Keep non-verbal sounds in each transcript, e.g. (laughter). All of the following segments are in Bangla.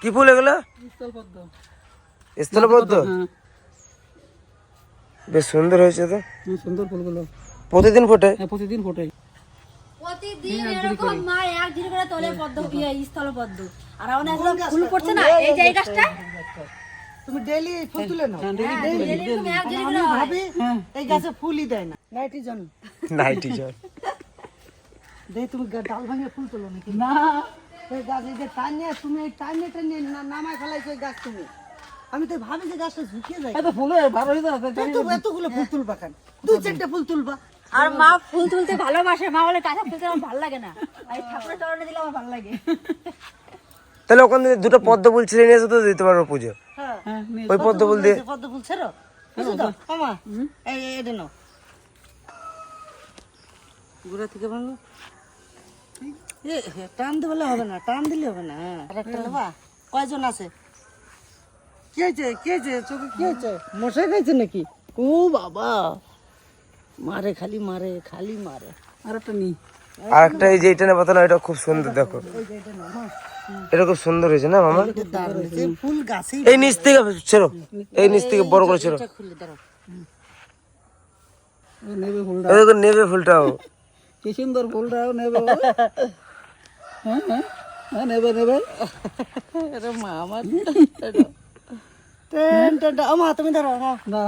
কি ফুল এগুলো? স্থলপদ্ম। স্থলপদ্ম? হ্যাঁ। বেশ সুন্দর হয়েছে তো। সুন্দর ফুলগুলো। প্রতিদিন ফোটে? হ্যাঁ প্রতিদিন ফোটে। প্রতিদিন এরকম মা এক ঝিরি করে তোলে পদ্ম স্থল আর আমাদের এখন ফুল পড়ছে না? এই যে এই গাছটা। তুমি ডেইলি ফুল তুলে নাও। এরকম এক ঝিরি করে ভাবি এই গাছে ফুলই দেয় না। নাইটি দেখ তুমি ডাল ভাঙে ফুল তোলো নাকি? না। এই গাছ এই যে টানিয়ে তুমি এই টানিয়ে টানিয়ে না- নামায় ফেলাইছো এই গাছ তুমি আমি তো ভাবি যে গাছটা ঝুঁকিয়ে যায় এত ফুলে ভালো হয়ে এত এতগুলো ফুল তুলবা কেন দুই চারটে ফুল তুলবা আর মা ফুল তুলতে ভালোবাসে মা বলে কাঁচা ফুল আমার ভালো লাগে না আর এই ঠাকুরের চরণে দিলে আমার ভালো লাগে তাহলে ওখান থেকে দুটো পদ্ম ফুল ছিঁড়ে নিয়ে তো দিতে পারব পুজো হ্যাঁ হ্যাঁ ওই পদ্ম ফুল দিয়ে পদ্ম ফুল ছেড়ো বুঝছ তো আমা এই এই- এটা নাও গুড়া থেকে হে, টান দিলে হবে না টান দিলে হবে না। আর একটা নেবা? কয়জন আছে? কি হয়েছে কি হয়েছে চোখে কি হয়েছে মশাই খাইছে নাকি? ও বাবা। মারে খালি মারে খালি মারে। আর একটা নি। আর এই যে এটা নেব না এটা খুব সুন্দর দেখো। এটা খুব সুন্দর হয়েছে না মামা? ফুল এই নিচ থেকে ছেড়ো। এই নিচ থেকে বড় করে ছেড়ো। নেবে ফুলটা। নেবে ফুলটাও। কি সুন্দর ফুলটাও নেবে। (laughs) হ্যাঁ হ্যাঁ। হ্যাঁ নেবে নেবে আরে মা আমার টেন টেন তুমি ধরো না।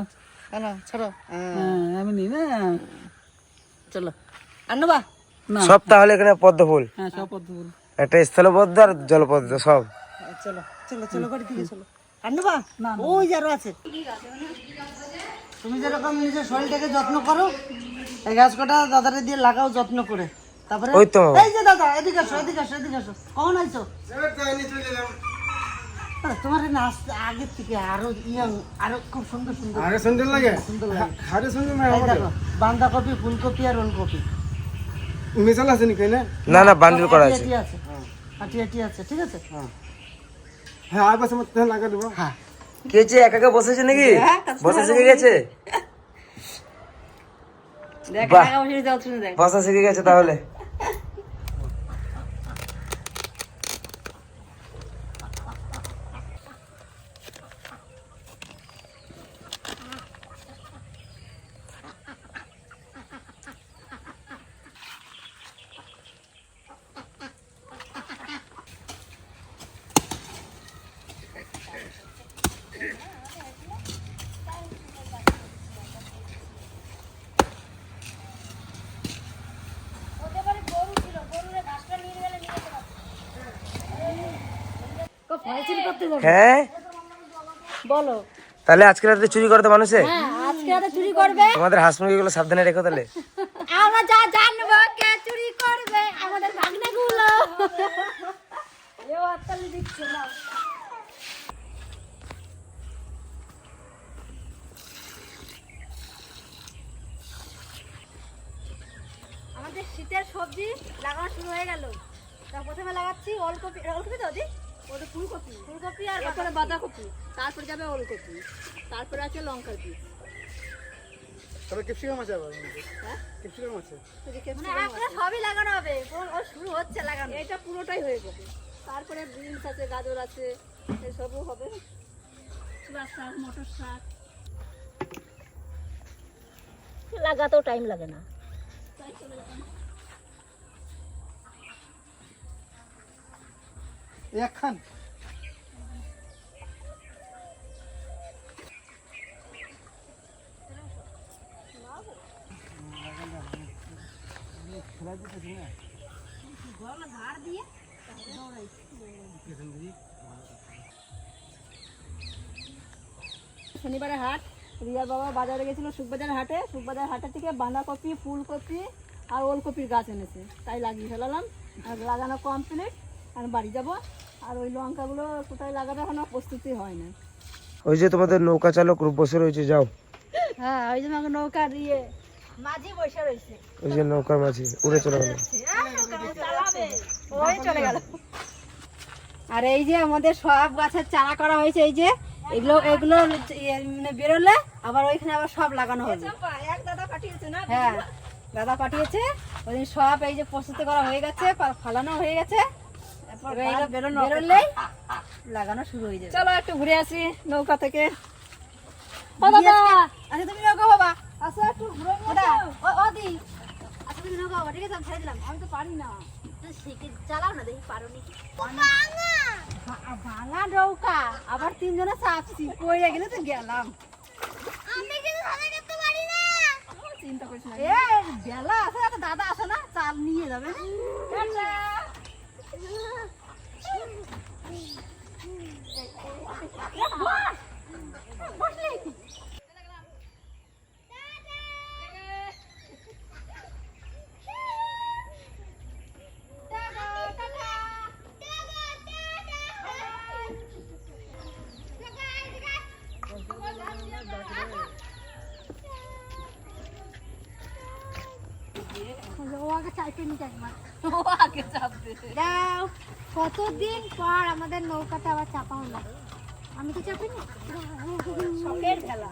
নাও ছাড়ো। হ্যাঁ, হ্যাঁ আমি নি না চলো। আনবা না। সব তাহলে এখানে পদ্ম ফুল। হ্যাঁ সব পদ্ম ফুল। একটা স্থলপদ্ম আর জলপদ্ম সব। চলো চলো আনবা ওই আছে। তুমি যেরকম নিজের শরীরটাকে যত্ন করো এই গাছ কটা দাদারে দিয়ে লাগাও যত্ন করে। তারপরে? ওই তো। এই যে দাদা এদিকে আসো এদিকে আসো এদিকে আসো। কখন আইছো? তোমার নাচ থেকে আরও ইয়াং আরও খুব সুন্দর সুন্দর। আরে সুন্দর লাগে? সুন্দর লাগে। আরে সুন্দর না বাঁধাকপি ফুলকপি আর ওলকপি। মিশাল আছে নাকি না না না বান্ডিল করা আছে। আটি আছে। আটি আটি আছে ঠিক আছে? হ্যাঁ। আর বসে মত লাগা দেবো। হ্যাঁ। কে যে একা একা বসেছে নাকি? বসা শিখে গেছে? বসা শিখে গেছে তাহলে। হ্যাঁ? বলো। তাহলে আজকে রাতে চুরি করতে মানুষে? হ্যাঁ আজকে রাতে চুরি করবে। তোমাদের হাঁস মুরগিগুলো সাবধানে রেখো তাহলে আমরা যা জানব কে চুরি করবে আমাদের ভাগনা গুলো এও হাততালি দিচ্ছে না আমাদের শীতের সবজি লাগানো শুরু হয়ে গেল। তা প্রথমে লাগাচ্ছি ওলকপি। ওলকপি তো দি ওটা ফুলকপি। ফুলকপি আর তারপরে বাঁধাকপি। তারপরে যাবে ওলকপি। তারপরে আছে লঙ্কার বীজ। তবে ক্যাপসিকাম আছে আবার ক্যাপসিকাম আছে? মানে এখন সবই লাগানো হবে। ও- শুরু হচ্ছে লাগানো। এটা পুরোটাই হয়ে যাবে। তারপরে বিনস আছে গাজর আছে এসবও হবে। শাক মটর শাক লাগাতেও টাইম লাগে না। একখান শনিবারে হাট। রিয়ার বাবা বাজারে গেছিল সুখবাজার হাটে। সুখবাজার হাটে থেকে বাঁধাকপি ফুলকপি আর ওলকপির গাছ এনেছে। তাই লাগিয়ে ফেলালাম। আর লাগানো কমপ্লিট আর বাড়ি যাব। আর ওই লঙ্কাগুলো কোথায় লাগাবে এখনও প্রস্তুতি হয় না। ওই যে তোমাদের নৌকা চালক বসে রয়েছে যাও। হ্যাঁ ওই যে আমাকে নৌকা দিয়ে মাঝি বসে রয়েছে। ওই যে নৌকার মাঝে উড়ে চলে গেল। ওই চলে গেল। আর এই যে আমাদের সব গাছের চারা করা হয়েছে এই যে এগুলো এগুলো ইয়ে মানে বেরোলে আবার ওইখানে আবার সব লাগানো হবে। হ্যাঁ দাদা পাঠিয়েছে ওই দিন সব এই যে প্রস্তুতি করা হয়ে গেছে ফালানো হয়ে গেছে। বেরোলেই লাগানো শুরু হয়ে যাবে। চলো একটু ঘুরে আসি নৌকা থেকে। দাদা! আচ্ছা তুমি নৌকা বাবা। আসো একটু ঘুরে নিয়ে ওটা আসো। ও ও দি। আচ্ছা তুমি নৌকা বাবা ঠিক আছে আমি ছেড়ে দিলাম। আমি তো পারি না। শিখে চালাও না দেখি পারো নাকি ভাঙা নৌকা। আবার তিনজনে চাপছি পড়ে গেলে তো গেলাম। চিন্তা করিস না। এ বেলা আছে একটা দাদা আছে না চাল নিয়ে যাবে। টাটা। ও আগে একবার ও আগে চাপবে দাও। কতদিন পর আমাদের নৌকাটা আবার চাপা হলো আমি তো চাপিনি। শখের খেলা।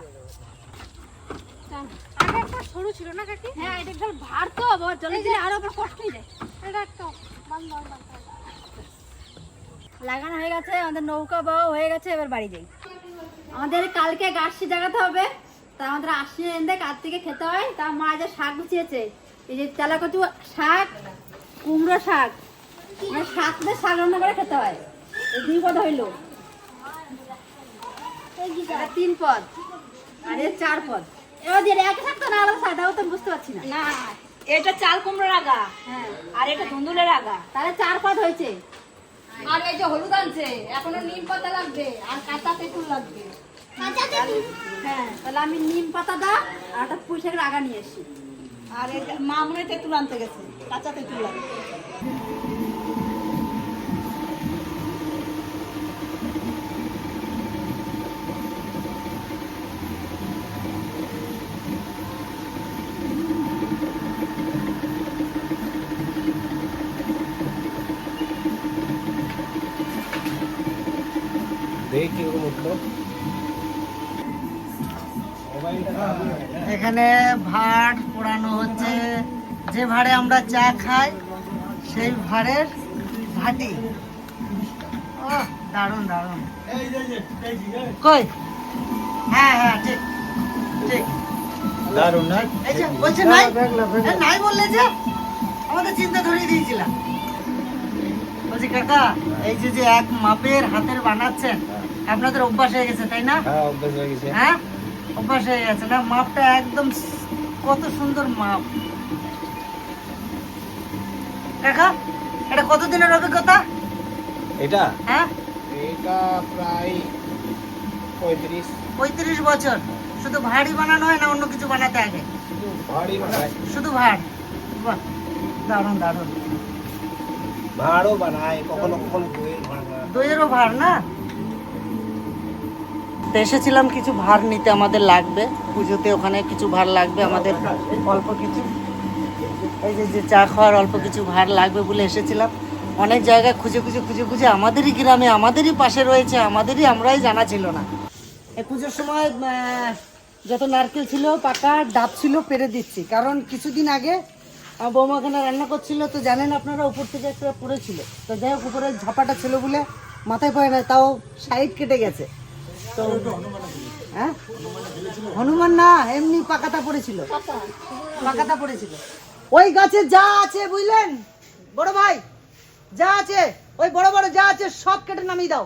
আগে একটা সরু ছিল না কাকি? হ্যাঁ এটা একদম ভার তো জলে দিলে আরও আবার কষ্ট যায়। এটা একটা। বন্ধ বন্ধ বন্ধ। লাগানো হয়ে গেছে আমাদের নৌকা বাও হয়ে গেছে এবার বাড়ি যাই। আমাদের কালকে গাছটি জাগাতে হবে তা আমাদের আশ্বিন এনে কার থেকে খেতে হয় তা মা যে শাক গুছিয়েছে এই যে তেলাকচু শাক কুমড়ো শাক। মানে সাতটা শাক রান্না করে খেতে হয়। এই দুই পদ হইল। তিন পদ। আর এর চার পদ। এবার দিয়ে এক থাকতো না আলাদা সাদাও তো বুঝতে পারছি না। না এটা চাল কুমড়োর আগা। হ্যাঁ। আর এটা ধুন্দুলের আগা। তাহলে চার পদ হয়েছে। আর এই যে হলুদ আনছে এখনও নিম পাতা লাগবে আর কাঁচা তেঁতুল লাগবে। হ্যাঁ তাহলে আমি নিম পাতা দা আর একটা আগা নিয়ে এসি আর মা মনে তেঁতুল আনতে গেছে কাঁচা তেঁতুল লাগে। দেখি কীরকম এখানে ভাড় পোড়ানো হচ্ছে। যে ভাড়ে আমরা চা খাই সেই ভাড়ের ভাটি। ও দারুণ দারুণ। কই? হ্যাঁ হ্যাঁ ঠিক ঠিক। দারুণ না এই যে বলছে নাই? নাই বললে যে আমাদের চিন্তা ধরিয়ে দিয়েছিলাম। বলছি কাকা এই যে যে এক মাপের হাতের বানাচ্ছেন আপনাদের অভ্যাস হয়ে গেছে তাই না? হ্যাঁ অভ্যাস হয়ে গেছে। হ্যাঁ? অভ্যাস হয়ে গেছে। না মাপটা একদম কত সুন্দর মাপ। কাকা এটা কতদিনের অভিজ্ঞতা? এটা? হ্যাঁ? এটা প্রায় পঁয়ত্রিশ। পঁয়ত্রিশ বছর। শুধু ভাড়ি বানানো হয় না অন্য কিছু বানাতে আগে ভারী বানায়। শুধু ভাড় বাহ দারুণ দারুণ। ভাড়ও বানায় কখনো কখনো দইয়ের ভাড় দইয়েরও ভার না? তো এসেছিলাম কিছু ভার নিতে আমাদের লাগবে। পুজোতে ওখানে কিছু ভার লাগবে, আমাদের অল্প কিছু। এই যে যে চা খাওয়ার অল্প কিছু ভার লাগবে বলে এসেছিলাম। অনেক জায়গায় খুঁজে খুঁজে খুঁজে খুঁজে আমাদেরই গ্রামে, আমাদেরই পাশে রয়েছে, আমাদেরই আমরাই জানা ছিল না। এই পুজোর সময় যত নারকেল ছিল, পাকা, ডাব ছিল, পেরে দিচ্ছি। কারণ কিছুদিন আগে বৌমা ওখানে রান্না করছিল, তো জানেন আপনারা, উপর থেকে একটা পড়েছিল। তো যাই হোক উপরে ঝাপাটা ছিল বলে মাথায় পড়ে না, তাও সাইড কেটে গেছে। তো হ্যাঁ? হনুমান না এমনি পাকাতা পড়েছিল। পাকাতা পড়েছিল। ওই গাছে যা আছে বুঝলেন? বড় ভাই যা আছে ওই বড় বড় যা আছে সব কেটে নামিয়ে দাও।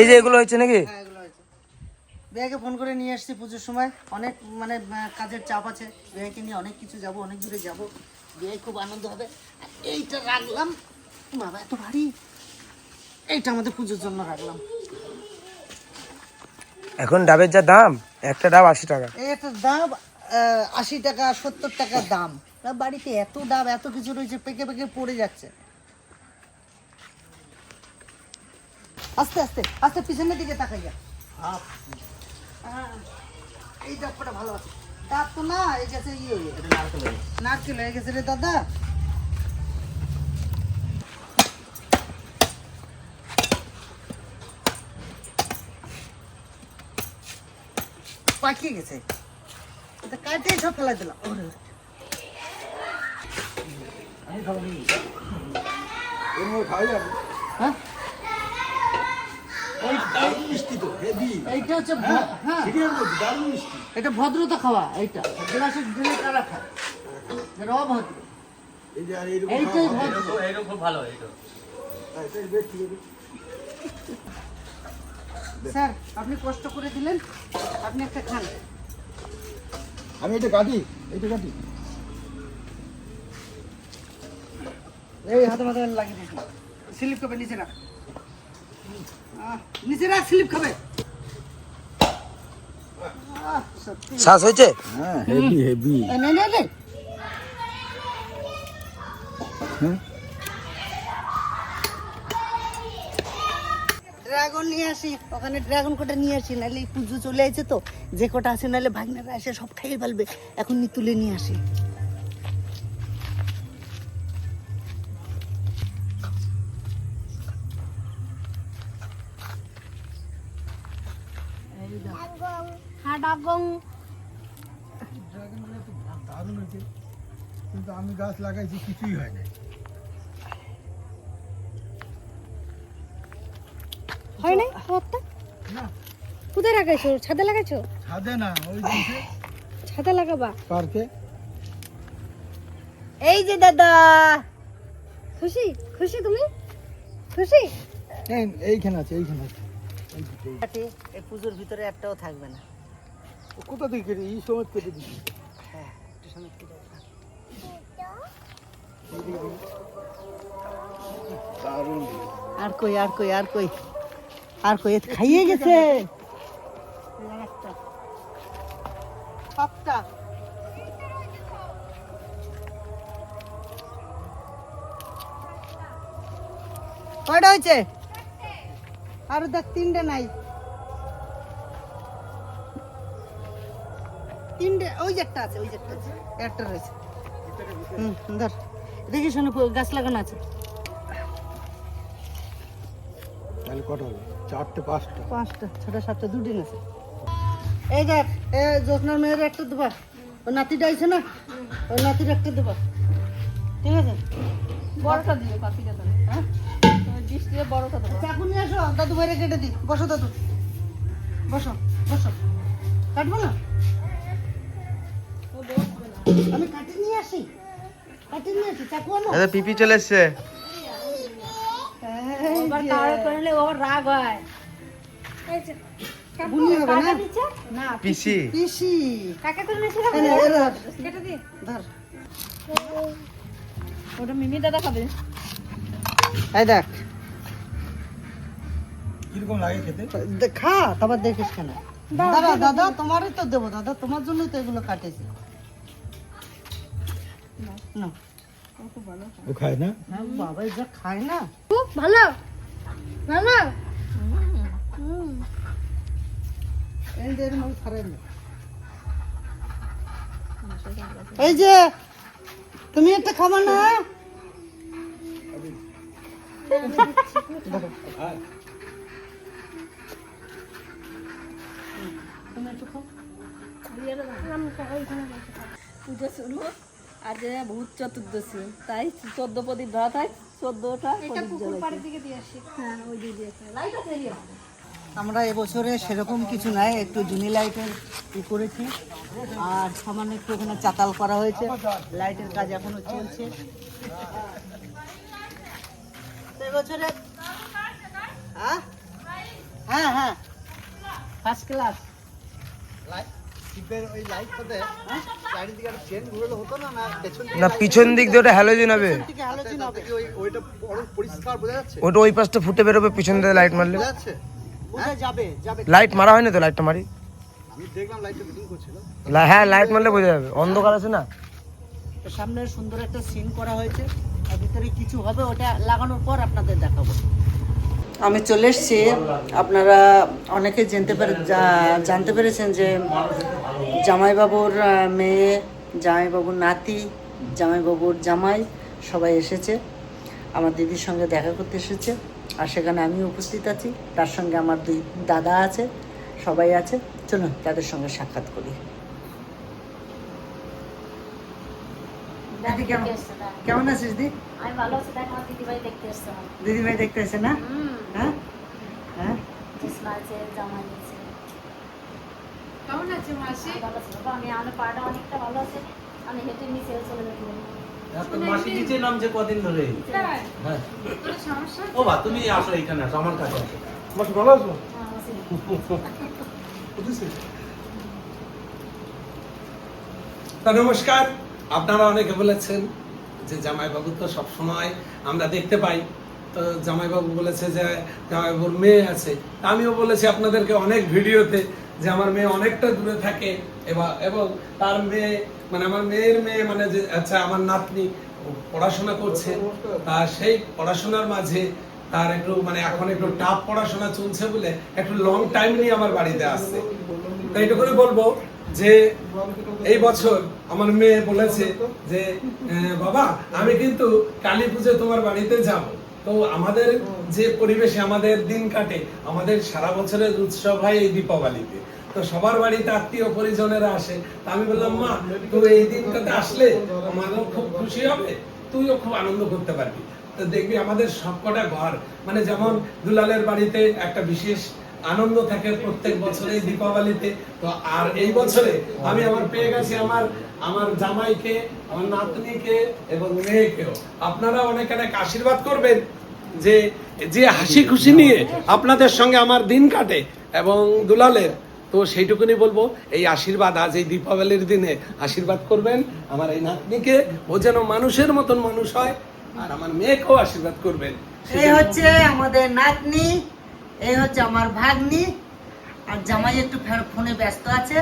এই যে এগুলো নাকি? হ্যাঁ, হয়েছে। ভাইয়াকে ফোন করে নিয়ে এসেছি পুজোর সময়। অনেক মানে কাজের চাপ আছে। নিয়ে অনেক কিছু যাব অনেক দূরে যাব। খুব আনন্দ হবে। এইটা রাখলাম। বাবা এত ভারী। এইটা আমাদের পুজোর জন্য রাখলাম। এখন ডাবের যা দাম একটা ডাব আশি টাকা। একটা আহ, আশি টাকা সত্তর টাকা দাম। বাড়িতে এত ডাব এত কিছু রয়েছে পেকে পেকে পড়ে যাচ্ছে। আস্তে আস্তে আস্তে পিছনের দিকে তাকাইয়া হ্যাঁ, এই ডাবটা ভালো আছে। ডাব তো না এই গেছে ইয়ে নারকেল হয়ে গেছে রে দাদা। পাকিয়ে গেছে। এটা কাটে সব ফেলাই দিলাম। হ্যাঁ? এইটা হচ্ছে ভ- হ্যাঁ। এটা ভদ্রতা খাওয়া এইটা। গ্লাসে ঢেলে তারা খায় এটা অভদ্র। এইটাই ভদ্র। স্যার আপনি কষ্ট করে দিলেন আপনি একটা খান। আমি এটা কাটি এটা কাটি। এই হাতে মাথা লাগিয়ে দিয়েছি স্লিপ খাবে নিচে রাখ। আহ, নিচে রাখ স্লিপ খাবে। শ্বাস হয়েছে? হ্যাঁ হেভি হেভি নে, নে, নে। ড্রাগন নিয়ে আসি ওখানে ড্রাগন কটা নিয়ে আসি নাহলে এই পুজো চলে আসছে তো যে কটা আছে নাহলে ভাগনারা এসে সব খাইয়ে ফেলবে এখন নি তুলে নিয়ে আসি। হ্যাঁ হয়েছে কিন্তু আমি গাছ লাগাইছি কিছুই হয় না হয় নাই একটা কোথায় লাগাইছো? ছাদে লাগাইছো? ছাদে না ওই দিকে ছাদে লাগাবা। পার্কে। এই যে দাদা খুশি? খুশি তুমি? খুশি? এই এইখানে আছে এইখানে আছে। এই পুজোর ভিতরে একটাও থাকবে না। ও কোথা থেকে এই সময় কেটে দিচ্ছি হ্যাঁ একটু সময় কেটে আর কই আর কই আর কই? আর কই খাইয়ে গেছে? কয়টা হয়েছে? আরও দেখ তিনটে নাই। তিনটে ওই যে একটা আছে ওই যে একটা আছে একটা রয়েছে। হুম ধর দেখি শোনো গাছ লাগানো আছে। তাহলে কটা হলো চারটে পাঁচটা। পাঁচটা ছটা সাতটা দুদিন আছে। এই দেখ এ জ্যোৎস্নার মেয়ের একটা দেবা ওই নাতিটা আছে না? ওই নাতির একটা দেবা ঠিক আছে? বড়টা দিও কাকিটা তাহলে। হ্যাঁ? ডিশ দিয়ে বড়টা দেবো চাকু নিয়ে আসো দাদু বাইরে কেটে দি বসো দাদু। বসো বসো। কাটবো না? আমি কাটি নিয়ে আসি। কাটি নিয়ে আসি চাকু আনো। পিপি চলে এসছে। এবার কারও করলে ওর রাগ হয়। বুনি হবে না? না পিসি। পিসি। কাকা করে নিয়েছিল? এই নে, এই ধর, কেটে দি। ধর। ওটা মিমি দাদা খাবে। এই দেখ। কীরকম লাগে খেতে? খা তারপর দেখিস কেন। দাদা দাদা তোমারই তো দেবো দাদা তোমার জন্যই তো এগুলো কাটেছি। না। ও খায় না? বাবা যা খায় না। খুব ভালো। ভালো এই যে এই তুমি একটা খাবা না তুমি একটু খাও। পুজো শুরু। আজ ভূত চতুর্দশী তাই চোদ্দ প্রদীপ ধরা তাই চোদ্দটা হ্যাঁ ওই আমরা এবছরে সেরকম কিছু নাই একটু জুনি লাইটের ই করেছি। আর সামান্য একটু ওখানে চাতাল করা হয়েছে লাইটের কাজ এখনও চলছে। এবছরে হ্যাঁ হ্যাঁ হ্যাঁ। ফার্স্ট ক্লাস শিপের ওই লাইট সাথে চারিদিকে একটা চেন ঘুরলে হতো না না পেছন না পিছন দিক দিয়ে ওটা হ্যালোজেন হবে। হ্যালোজিন হবে। থেকে ওই ওইটা বড় পরিষ্কার বোঝা যাচ্ছে? ওটা ওই পাশটা ফুটে বেরোবে পিছন দিয়ে লাইট মারলে। বোঝা যাচ্ছে? বোঝা যাবে যাবে। লাইট মারা হয়নি তো লাইটটা মারি? হ্যাঁ লাইট মারলে বোঝা যাবে। অন্ধকার আছে না? তো সামনে সুন্দর একটা সিন করা হয়েছে। আর ভিতরে কিছু হবে ওটা লাগানোর পর আপনাদের দেখাবো। আমি চলে এসেছি। আপনারা অনেকে জানতে পেরে জানতে পেরেছেন যে জামাইবাবুর মেয়ে জামাইবাবুর নাতি জামাইবাবুর জামাই সবাই এসেছে। আমার দিদির সঙ্গে দেখা করতে এসেছে আর সেখানে আমি উপস্থিত আছি। তার সঙ্গে আমার দুই দাদা আছে সবাই আছে। চলুন তাদের সঙ্গে সাক্ষাৎ করি। দিদি কেমন? কেমন আছিস দি? আমি ভালো আছি দেখ আমার দিদিভাই দেখতে এসছে দিদি ভাই দেখতে এসে না? হ্যাঁ? হ্যাঁ? জামাই কেমন আছে মাসি? ভালো আছে বাবা আমি আমার পাটা অনেকটা ভালো আছে। আমি হেঁটে নিচে চলে যেতে মাসি নিচে নামছে কদিন ধরে? হ্যাঁ। ও বা তুমি আসো এখানে আসো আমার কাছে মাসি ভালো আছো? তা নমস্কার আপনারা অনেকে বলেছেন যে জামাইবাবু তো সবসময় আমরা দেখতে পাই। তো জামাইবাবু বলেছে যে জামাইবাবুর মেয়ে আছে। তা আমিও বলেছি আপনাদেরকে অনেক ভিডিওতে। যে আমার মেয়ে অনেকটা দূরে থাকে এবং এবং তার মেয়ে মানে আমার মেয়ের মেয়ে মানে যে আচ্ছা আমার নাতনি পড়াশোনা করছে তা সেই পড়াশোনার মাঝে তার একটু মানে এখন একটু টাফ পড়াশোনা চলছে বলে একটু লং টাইম নিয়ে আমার বাড়িতে আসছে। তো এইটুকুনি বলব যে এই বছর আমার মেয়ে বলেছে যে "আহ, বাবা আমি কিন্তু কালী পুজো তোমার বাড়িতে যাব। তো আমাদের যে পরিবেশে আমাদের দিন কাটে আমাদের সারা বছরের উৎসব হয় এই দীপাবলিতে। তো সবার বাড়িতে আত্মীয় পরিজনেরা আসে। আমি বললাম, মা তো এই দিনটাতে আসলে আমারও খুব খুশি হবে, তুইও খুব আনন্দ করতে পারবি। তো দেখবি আমাদের সবকটা ঘর মানে যেমন দুলালের বাড়িতে একটা বিশেষ আনন্দ থাকে প্রত্যেক বছরে দীপাবলিতে, তো আর এই বছরে আমি আমার পেয়ে গেছি আমার আমার জামাইকে, আমার নাতনিকে এবং মেয়েকেও। আপনারা অনেক অনেক আশীর্বাদ করবেন যে যে হাসি খুশি নিয়ে আপনাদের সঙ্গে আমার দিন কাটে এবং দুলালের তো সেইটুকুনি বলব এই আশীর্বাদ আজ এই দীপাবলির দিনে আশীর্বাদ করবেন। আমার এই নাতনিকে ও যেন মানুষের মতন মানুষ হয় আর আমার মেয়েকেও আশীর্বাদ করবেন। এই হচ্ছে আমাদের নাতনি এই হচ্ছে আমার ভাগ্নি। আর জামাই একটু ফে- ফোনে ব্যস্ত আছে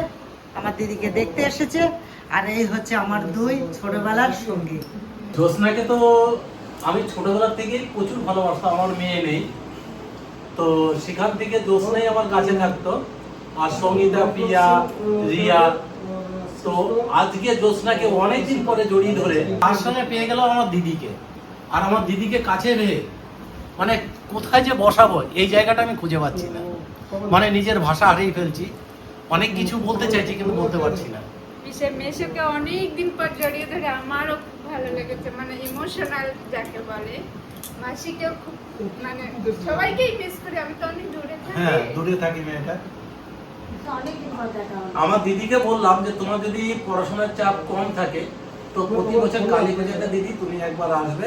আমার দিদিকে দেখতে এসেছে। আর এই হচ্ছে আমার দুই ছোটবেলার সঙ্গী। জ্যোৎস্নাকে তো আমি ছোটবেলার থেকেই প্রচুর ভালোবাসতাম আমার মেয়ে নেই। তো সেখান থেকে জ্যোৎস্নাই আমার কাছে থাকতো। আর সঙ্গীতা প্রিয়া রিয়া। তো আজকে জ্যোৎস্নাকে অনেকদিন পরে জড়িয়ে ধরে। তার সঙ্গে পেয়ে গেল আমার দিদিকে। আর আমার দিদিকে কাছে রেখে মানে কোথায় যে বসাবো এই জায়গাটা আমি খুঁজে পাচ্ছি না। মানে নিজের ভাষা হারিয়ে ফেলছি। অনেক কিছু বলতে চাইছি কিন্তু বলতে পারছি না। মেশোকে অনেক দিন পর জড়িয়ে ধরে আমারও খুব ভালো লেগেছে। মানে ইমোশনাল যাকে বলে। মাসিকেও খুব মানে সবাইকেই মিস করি। আমি তো অনেক দূরে হ্যাঁ দূরে থাকি মেয়েটা অনেকদিন পর দেখা হলো আমার দিদিকে বললাম যে, তোমার যদি পড়াশোনার চাপ কম থাকে, তো প্রতি বছর কালী পূজাটা দিদি, তুমি একবার আসবে।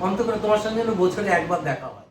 অন্তত তোমার সঙ্গে বছরে একবার দেখা হয়।